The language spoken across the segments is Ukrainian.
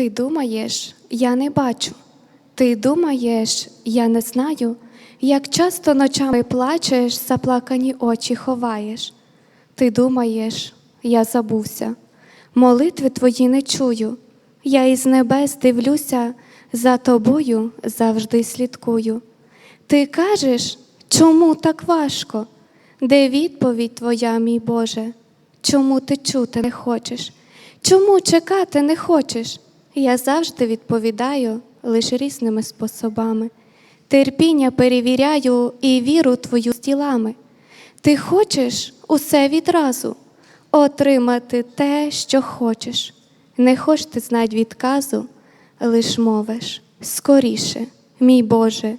Ти думаєш, я не бачу. Ти думаєш, я не знаю, як часто ночами плачеш, заплакані очі ховаєш. Ти думаєш, я забувся, молитви твої не чую. Я із небес дивлюся, за тобою завжди слідкую. Ти кажеш, чому так важко? Де відповідь твоя, мій Боже? Чому ти чути не хочеш? Чому чекати не хочеш? Я завжди відповідаю лише різними способами. Терпіння перевіряю і віру твою з ділами. Ти хочеш усе відразу, отримати те, що хочеш. Не хочеш ти знать відказу, лиш мовиш скоріше, мій Боже.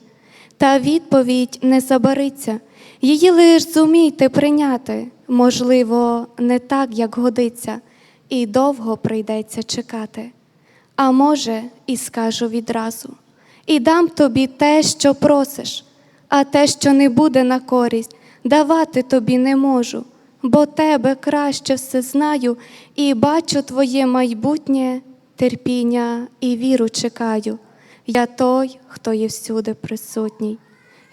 Та відповідь не забариться, її лиш зумійте прийняти, можливо, не так, як годиться, і довго прийдеться чекати. А може, і скажу відразу, і дам тобі те, що просиш, а те, що не буде на користь, давати тобі не можу, бо тебе краще все знаю і бачу твоє майбутнє терпіння і віру чекаю. Я той, хто є всюди присутній.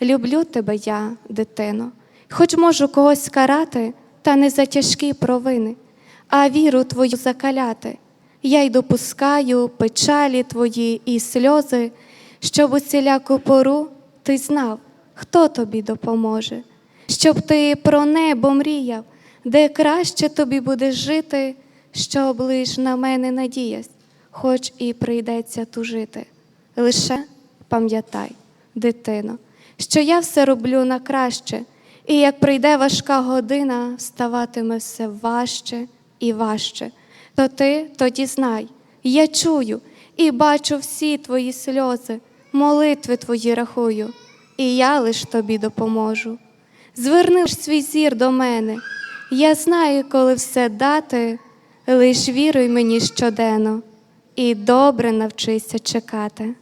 Люблю тебе я, дитино, хоч можу когось карати, та не за тяжкі провини, а віру твою закаляти. Я й допускаю печалі твої і сльози, щоб у ціляку пору ти знав, хто тобі допоможе, щоб ти про небо мріяв, де краще тобі буде жити, щоб лиш на мене надіясь, хоч і прийдеться тужити. Лише пам'ятай, дитино, що я все роблю на краще, і як прийде важка година, ставатиме все важче і важче. То ти тоді знай, я чую і бачу всі твої сльози, молитви твої рахую, і я лиш тобі допоможу. Зверни ж свій зір до мене, я знаю, коли все дати, лиш віруй мені щоденно, і добре навчися чекати.